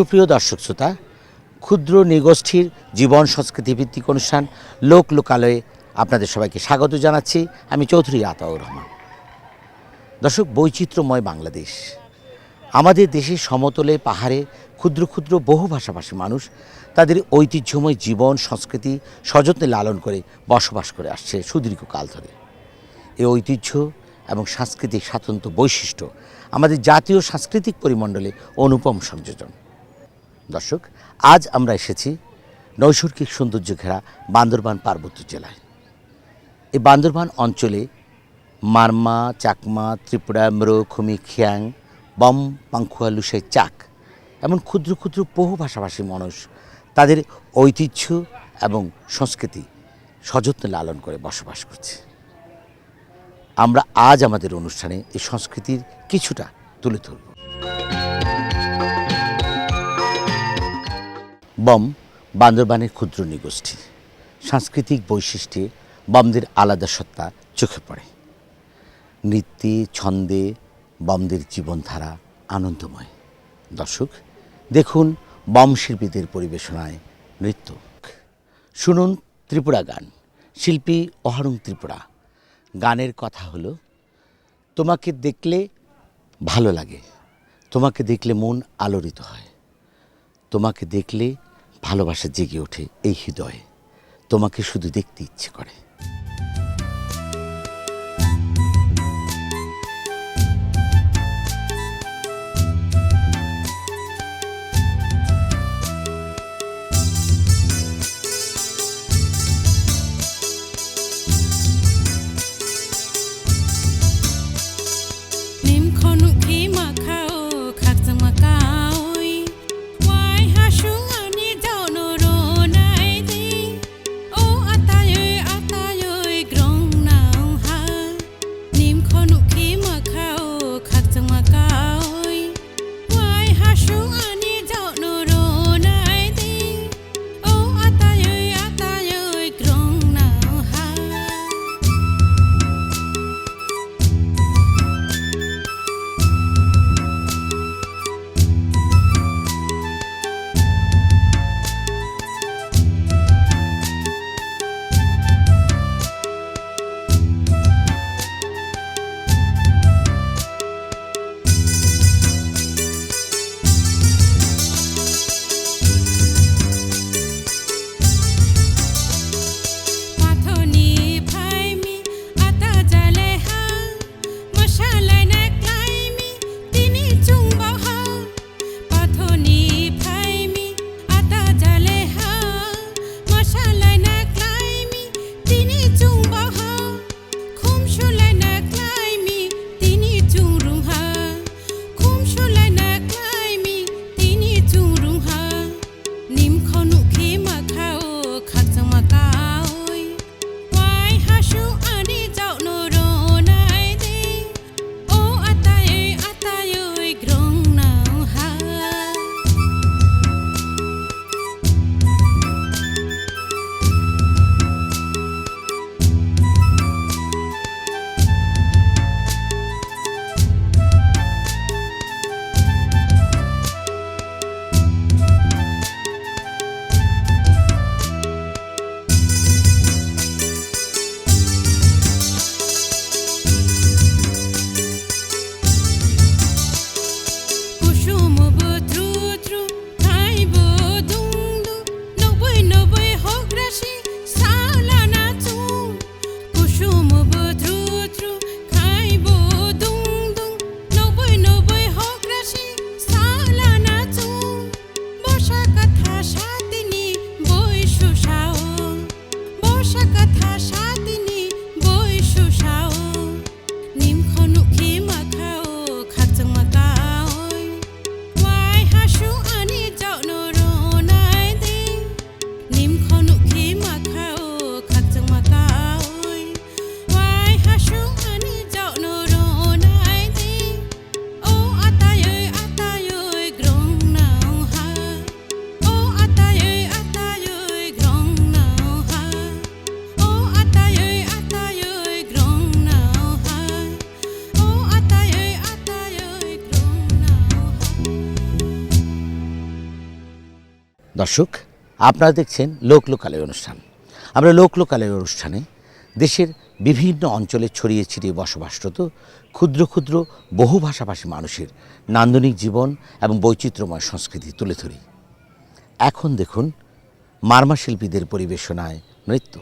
সুপ্রিয় দর্শক শ্রোতা, ক্ষুদ্র নৃগোষ্ঠীর জীবন সংস্কৃতি ভিত্তিক অনুষ্ঠান লোক লোকালয়ে আপনাদের সবাইকে স্বাগত জানাচ্ছি। আমি চৌধুরী আতাউর রহমান। দর্শক, বৈচিত্র্যময় বাংলাদেশ। আমাদের দেশের সমতলে পাহাড়ে ক্ষুদ্র ক্ষুদ্র বহু ভাষাভাষী মানুষ তাদের ঐতিহ্যময় জীবন, সংস্কৃতি সযত্নে লালন করে বসবাস করে আসছে সুদীর্ঘকাল ধরে। এই ঐতিহ্য এবং সাংস্কৃতিক স্বাতন্ত্র বৈশিষ্ট্য আমাদের জাতীয় সাংস্কৃতিক পরিমণ্ডলে অনুপম সংযোজন। দর্শক, আজ আমরা এসেছি নৈসর্গিক সৌন্দর্য ঘেরা বান্দরবান পার্বত্য জেলায়। এই বান্দরবান অঞ্চলে মারমা, চাকমা, ত্রিপুরা ম্রো খুমি খিয়াং, বম, পাংখুয়া, লুসাই, চাক এমন ক্ষুদ্র ক্ষুদ্র বহু ভাষাভাষী মানুষ তাদের ঐতিহ্য এবং সংস্কৃতি সযত্নে লালন করে বসবাস করছে। আমরা আজ আমাদের অনুষ্ঠানে এই সংস্কৃতির কিছুটা তুলে ধরব। বম বান্দরবানের ক্ষুদ্র নিগোষ্ঠী। সাংস্কৃতিক বৈশিষ্ট্যে বমদের আলাদা সত্তা চোখে পড়ে। নৃত্যে, ছন্দে বমদের জীবনধারা আনন্দময়। দর্শক, দেখুন বম শিল্পীদের পরিবেশনায় নৃত্য। শুনুন ত্রিপুরা গান। শিল্পী অহরং ত্রিপুরা। গানের কথা হলো, তোমাকে দেখলে ভালো লাগে। তোমাকে দেখলে মন আলোড়িত হয়। তোমাকে দেখলে ভালোবাসা জেগে ওঠে এই হৃদয়ে। তোমাকে শুধু দেখতে ইচ্ছে করে। দর্শক, আপনারা দেখছেন লোক লোকালয় অনুষ্ঠান। আমরা লোক লোকালয় অনুষ্ঠানে দেশের বিভিন্ন অঞ্চলে ছড়িয়ে ছিটিয়ে বসবাসরত ক্ষুদ্র ক্ষুদ্র বহু ভাষাভাষী মানুষের নান্দনিক জীবন এবং বৈচিত্র্যময় সংস্কৃতি তুলে ধরি। এখন দেখুন মার্মা শিল্পীদের পরিবেশনায় নৃত্য।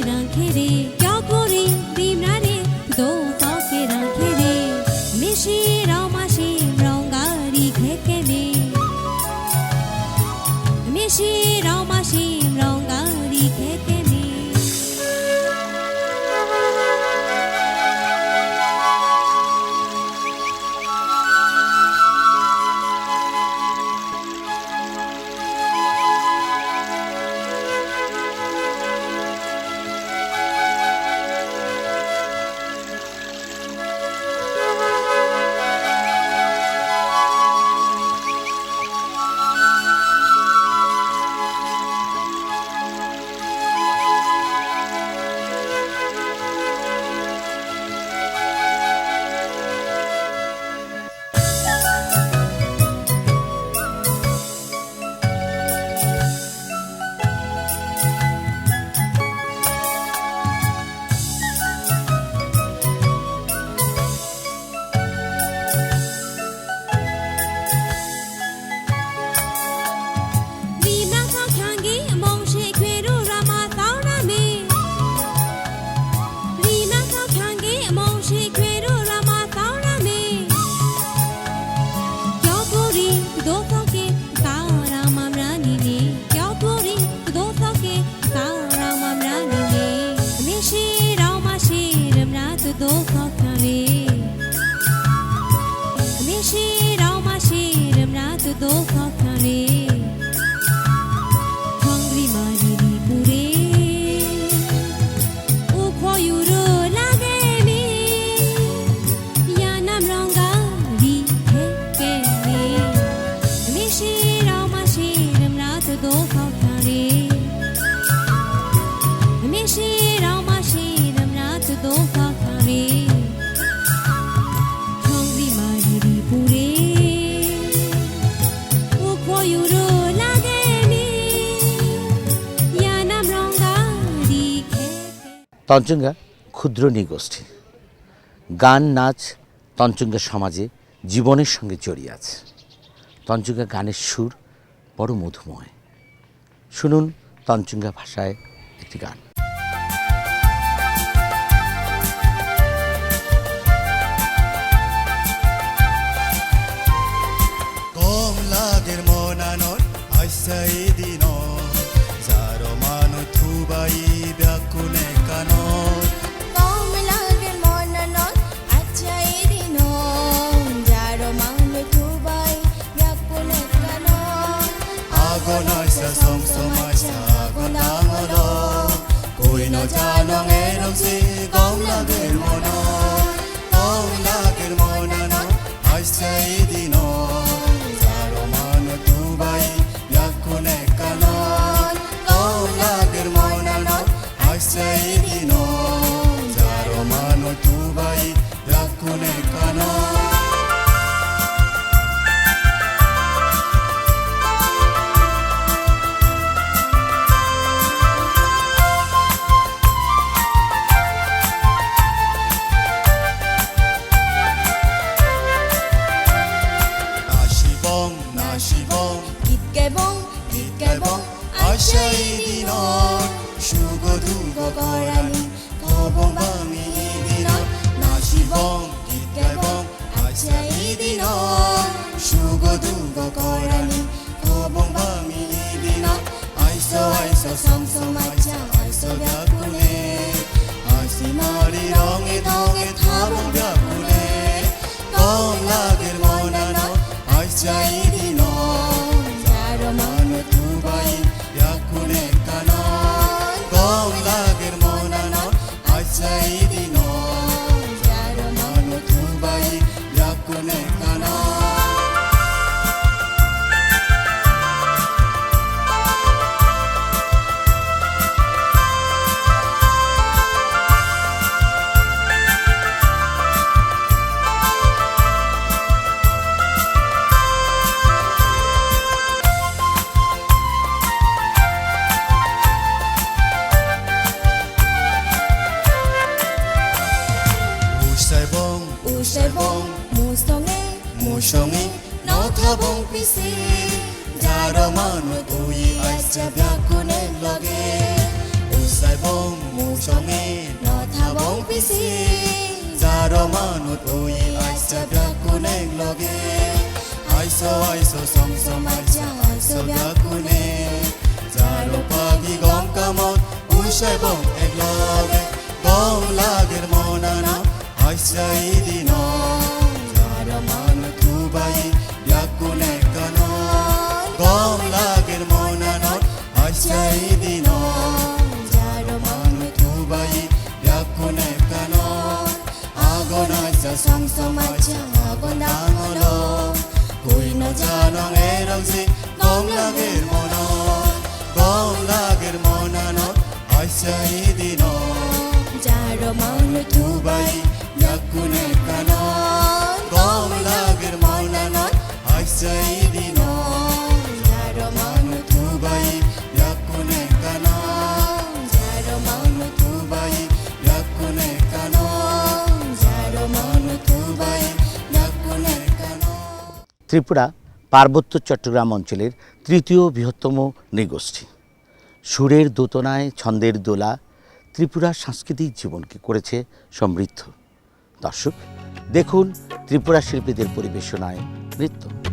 রাখে রে যা করে তঞ্চঙ্গা ক্ষুদ্র নৃগোষ্ঠী। গান, নাচ, তঞ্চঙ্গা সমাজে জীবনের সঙ্গে জড়িয়ে আছে। তঞ্চঙ্গা গানের সুর বড় মধুময়। শুনুন তঞ্চঙ্গা ভাষায় একটি গান। কম মনানোর আইসাই agonaisa somsomaisa agondangolo koino chanongeromsi kaulagermono kaulagermonana aisaidino 숨이 너타봉 빛이 자라만 우이 아자 벽군의 럭에 우살봉 무성이 너타봉 빛이 자라만 우이 아자 벽군의 럭에 아이소 아이소 성성 아자 아이소 벽군에 자로 파기 검까못 우살봉 앨럭 Tripura পার্বত্য চট্টগ্রাম অঞ্চলের তৃতীয় বৃহত্তম নৃগোষ্ঠী সুরের দোতনায় ছন্দের দোলা ত্রিপুরা সাংস্কৃতিক জীবনকে করেছে সমৃদ্ধ। দর্শক, দেখুন ত্রিপুরা শিল্পীদের পরিবেশনায় নৃত্য।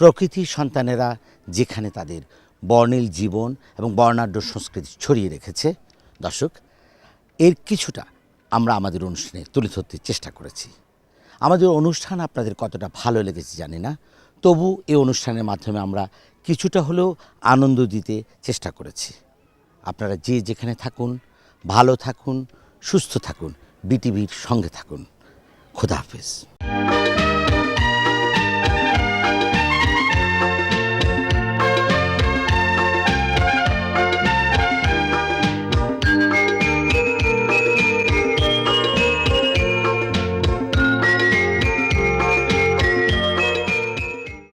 প্রকৃতির সন্তানেরা যেখানে তাদের বর্ণিল জীবন এবং বর্ণাঢ্য সংস্কৃতি ছড়িয়ে রেখেছে, দর্শক, এর কিছুটা আমরা আমাদের অনুষ্ঠানে তুলে ধরতে চেষ্টা করেছি। আমাদের অনুষ্ঠান আপনাদের কতটা ভালো লেগেছে জানি না, তবু এই অনুষ্ঠানের মাধ্যমে আমরা কিছুটা হলেও আনন্দ দিতে চেষ্টা করেছি। আপনারা যে যেখানে থাকুন, ভালো থাকুন, সুস্থ থাকুন, বিটিভির সঙ্গে থাকুন। খোদা হাফেজ।